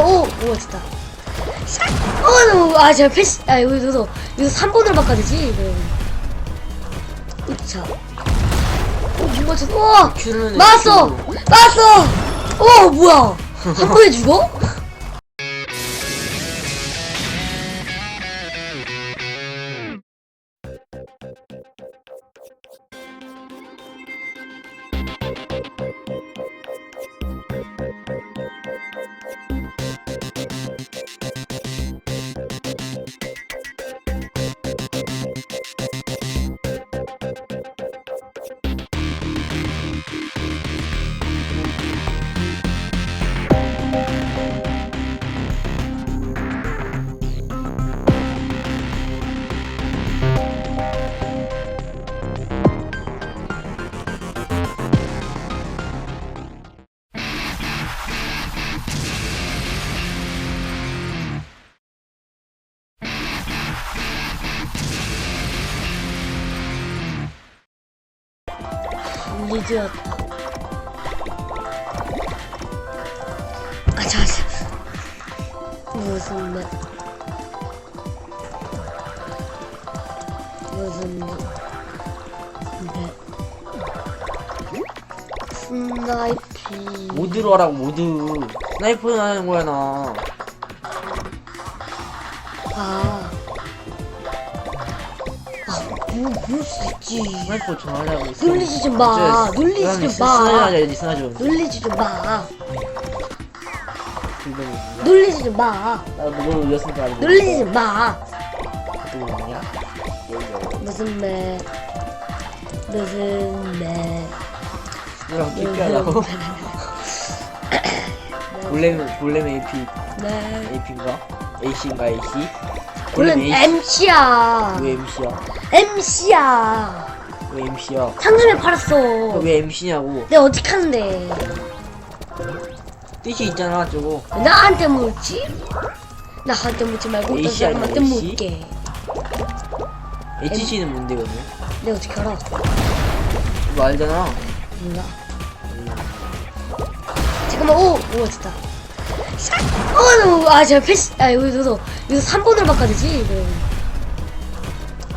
잠깐만 오! 오 됐다 샷! 어! 너, 아 제가 패시 아 여기 여기서 여기서 3번으로 바꿔야 되지 이거 으차 어 뭐가 저 우와! 큐는 맞았어! 맞았어! 어 뭐야 한 번에 죽어? 리드였다 아자 자 무슨 말. 무슨 말. 네. 스나이피 모드로 하라고 모드. 스나이퍼는 하는 거야 나 그럴 수 있지. 스나이퍼 좀 하려고 놀리지 좀 마. 놀리지 좀 마. 스나이퍼 하자지 스나이퍼 놀리지 좀 마. 놀리지 좀 마. 알고 놀리지 좀 마. 또 뭐냐 무슨 매. 무슨 매. 너랑 킥하려고 볼렘 볼렘 AP 네. AP인가 AC인가 AC 원래 AC MC야. 왜 MC야 MC야. 왜 MC야 상점에 팔았어. 왜 MC냐고 내가 어떻게 하는데? 뜻이 있잖아 저거 나한테 묻지? 나한테 묻지 말고 어떤 AC 아니야, 사람한테 AC? 묻게. HC는 뭔데 그러면 내가 어떻게 알아? 이거 알잖아 몰라. 잠깐만, 오! 오, 됐다. 샷! 어, 너, 아, 제가 패시, 아, 여기, 여기서, 여기서 3번으로 바꿔야 되지, 이거.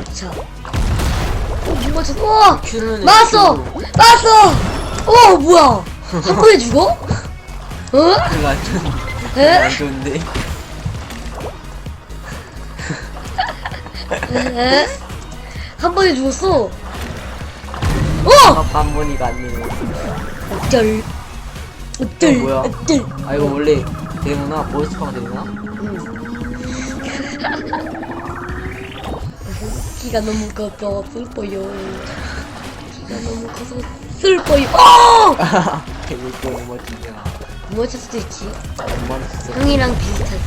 으차. 어, 뭐가 저, 우와! 맞았어! 맞았어! 어, 뭐야! 한 번에 죽어? 어? 그거 안 좋은데 에? 안 좋은데 에? 한 번에 죽었어? 어! 아, 반번이가 안 되네 어쩔. 어쩔. 어, 뭐야? 어쩔. 아 이거 원래 되는구나 보이스카가 되나? 키가 너무 커서 슬퍼요. 키가 너무 커서 슬퍼요. 어! 이거 너무 멋지냐 뭐였을 수도 있지. 너무 멋있어 형이랑 비슷하지.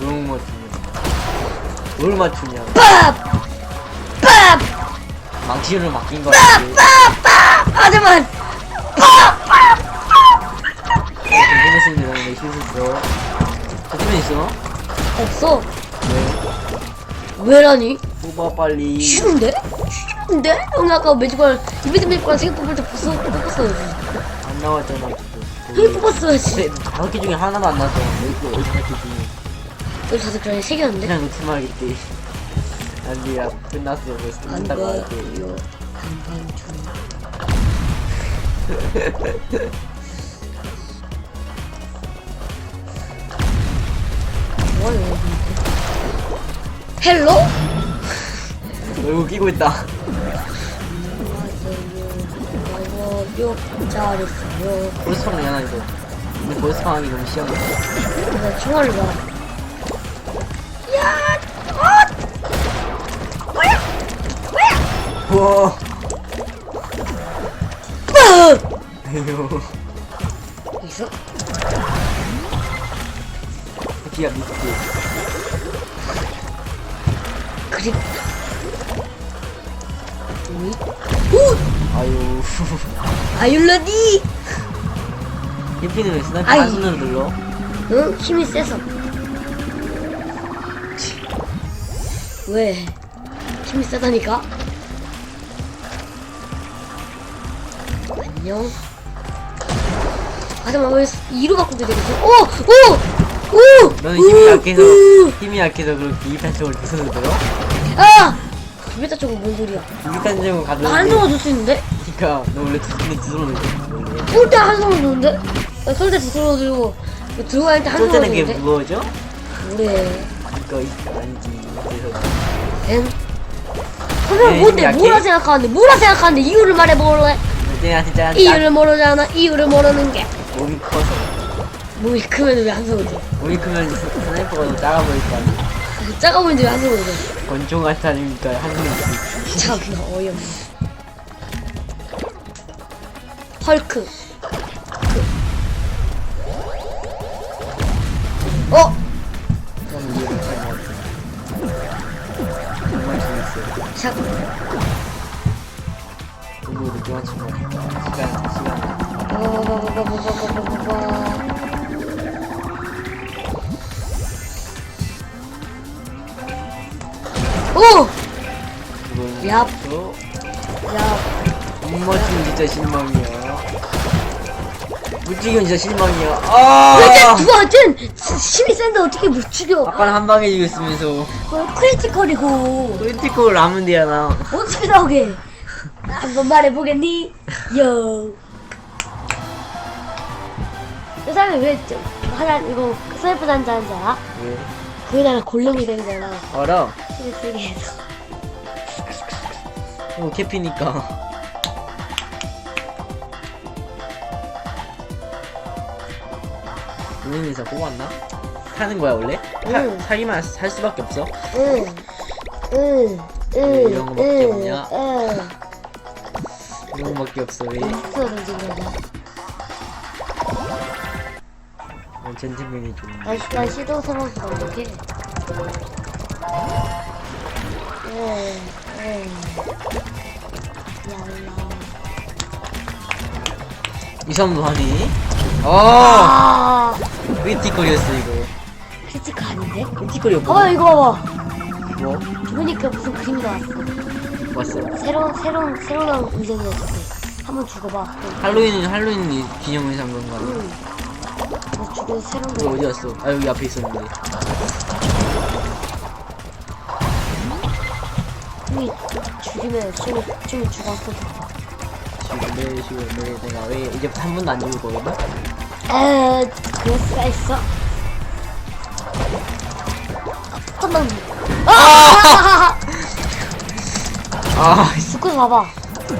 너무 멋지냐 뭘 맞추냐 빡! 빡! 망치를 맡긴 거 같지 하지만 궁금 실수했어 저쯤에 있어? 없어. 왜? 왜라니? 뽑아 빨리 싫은데? 싫은데? 형이 아까 매직을 이비드 매직관 세개 뽑을 때 벌써 뽑았어야지. 안 나왔잖아 형이 지금 뽑았어야지. 근데 다섯 개 중에 하나도 안 나왔어 여기 또 어디 개 중에 여기 다섯 개에 세 개였는데? 그냥 놓지 말겠지 안돼야 끝났어 벌써 안 끝났다고 중. 뭐야 여기 헬로? 얼굴 끼고 있다 안녕하세요. 잘했어요. 보스팡 내나 이거 근데 보스팡이 너무 시험이야 내가 총알을 봐. 야! 어! 뭐야? 뭐야? 우와 빠! 에휴 있어? 기가 미스트 그립. 오! 아유 아율라디! 히피는 왜 스나이퍼 아이. 한 손으로 눌러? 응? 힘이 세서. 왜? 힘이 세다니까? 안녕? 아 잠깐만 왜 2로 바꾸게 되겠어? 오! 오! 오! 너는 힘이 오! 약해서 오! 힘이 약해서 그렇게 두 손으로 들어? 아! 비베타 쪽은 뭔 소리야? 쪽은 가도 나한 손으로 줄수 있는데? 그니까 너 원래 두 손에 두 손으로 들어 쏠때 한 손으로 드는데? 나쏠때 두 손으로 들고 이거 들고 다닐 때한쏠 손으로 때는 그게 드는데? 무거워져? 이거 이거 아니지 그래서 엔? 그럼 네, 뭔데? 약해? 뭐라 생각하는데? 뭐라 생각하는데? 이유를 말해볼래? 내가 진짜 딱 이유를 모르잖아 이유를 모르는 게 몸이 커서 몸이 크면 왜한 손으로 줘? 몸이 크면 스나이퍼가 더 작아 보일 거 아니야 작아 보이는데 왜한 손으로 줘? 권총 같아 아니니까 한 손에 들지 참나 어이없네 헐크 어? 저는 이해를 잘못 정말 재밌어요 자, 너무 늦게 맞춘 거 시간 시간 바바바바바바바바바바. 오! 또 야, 못맞추면 진짜 실망이야 못 죽이면 진짜 실망이야 왜아 누가 어쨌든 힘이 센데 어떻게 못 죽여? 아까는 한 방에 죽였으면서 어, 크리티컬이고 크리티컬 데야 나 어떻게 나오게? 한번 말해보겠니? 요. 이 사람이 왜 저, 하나 이거 스나이퍼 단자 한줄 알아? 왜? 거기다가 골렘이 되잖아. 알아 세게 해서. 이거 캐피니까 은행에서 뽑았나? 사는 거야 원래? 사, 응. 사기만 살 수밖에 없어? 응. 응. 응. 이런 거밖에 응, 없냐? 응. 이런 거밖에 없어 왜? 스스로 던진 거야. 어, 젠지맨이 좋은 나, 나 시도스러워서 어떡해. 예, 예. 얄라. 이성 뭐하니? 어 아, 삐티거리였어 이거 피지가 아닌데? 삐티거리가 어, 이거 봐봐. 뭐? 보니까 무슨 그림 나왔어. 봤어 새로운, 새로운, 새로운 의전이었어. 한번 죽어봐. 할로윈, 할로윈 기념해서 한 건가? 응. 나 죽어 새로운 거. 어디 갔어? 아 여기 앞에 있었는데 형이 죽이면 춤이 춤이 죽었어. 지금 내 지금 내 내가 왜 이제부터 한 번도 안 죽을 거거든? 에 그럴 수가 있어. 한번 아! 아 스쿠 봐봐. 그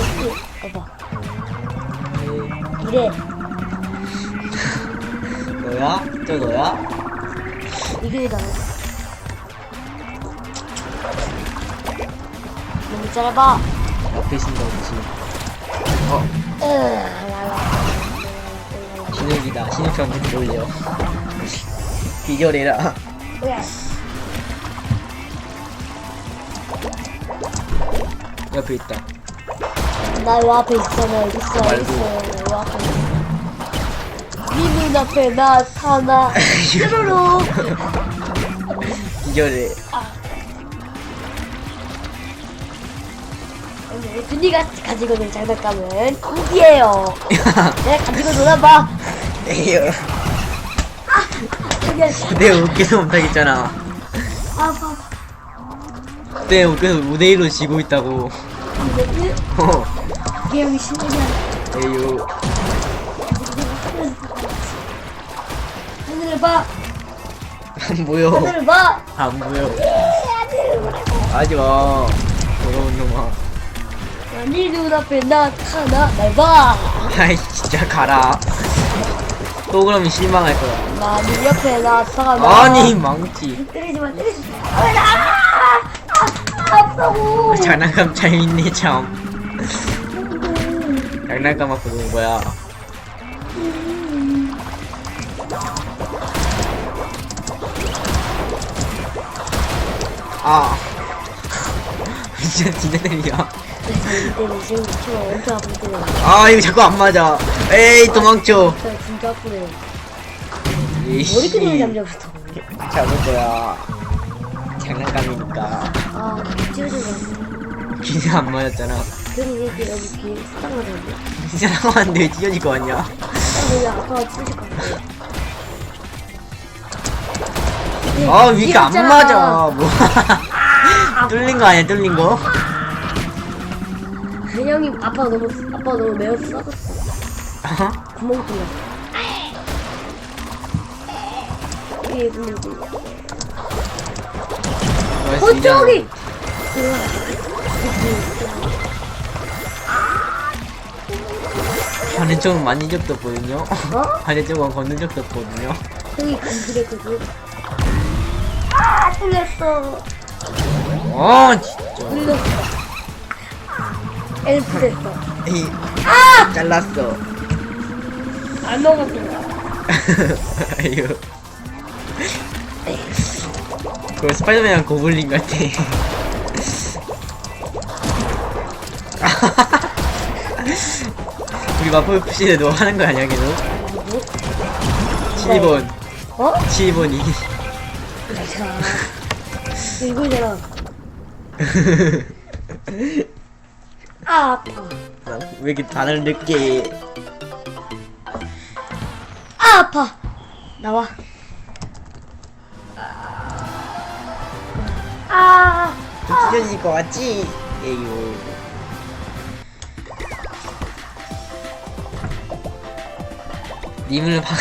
스쿠 봐봐. 이래 너야? 저 너야? 이게 나. 너무 짧아. 옆에 있습니다 혹시 어 으, 랄라. 신욱이다 신욱처럼 이렇게 올려 비결해라 왜? 옆에 있다 나요 앞에 있잖아 여기 있어 여기 말고. 있어 요 앞에 네 눈앞에 나타나 뾰로로 비결해 오늘 준이가 가지고 있는 장난감은 고기예요. 내가 가지고 놀아봐. 그냥 내가 웃겨서 못하겠잖아. 아파 내가 웃겨서 무대1로 지고 있다고. 어. 개형이 신기한 에휴 하늘을 봐. 안 보여 하늘을 봐. 안 보여 하지마. 더러운 놈아. 네 눈앞에 나타나. 날 봐. 아이 진짜 가라. 또 그러면 실망할 거야. 나네 옆에 나타나. 아니 망치. 때리지 마 때리지 마. 아, 아, 아, 아프다고. 장난감 잘 있네 참. 장난감 갖고 노는 거야 아. 진짜 진짜 때리야 엄청 아 이거 자꾸 안 맞아. 에이 도망쳐. 저 진짜 아프네 이씨 머리끈을 잠겨부터 잡을 거야 장난감이니까. 아 찢어져 기세 안 맞았잖아. 그럼 이렇게 여기 귀에 수당 맞았네 진짜 상황한데 왜 찢어질 거 같냐 수당 여기 아빠가 찢을 것 같아. 아, 왜 이렇게 안. 맞아? 뭐. 뚫린 거 아니야, 뚫린 거? 형이 아빠 너무 아빠 너무 매워 썩었어. 구멍 뚫려. 이게 구멍 뚫려. 어 저기. 반대쪽은 만진 적도 없거든요. 어? 반대쪽은 걷는 적도 없거든요. 형이 간지랬거 든. 아 뚫렸어. 어, 진짜. 엘프 됐어. 에이, 아! 잘랐어. 안 먹었어. 아유. 그거 스파이더맨이랑 고블린 같아. 우리 마포 FC에 너 하는 거 아니야, 계속? 뭐? 7번. 어? 7번이. 자. 이거잖아. 아 아파. 왜 이렇게 단을 늦게. 아 아파. 나와. 아. 찢어질 것 같지? 에이요. 님을 박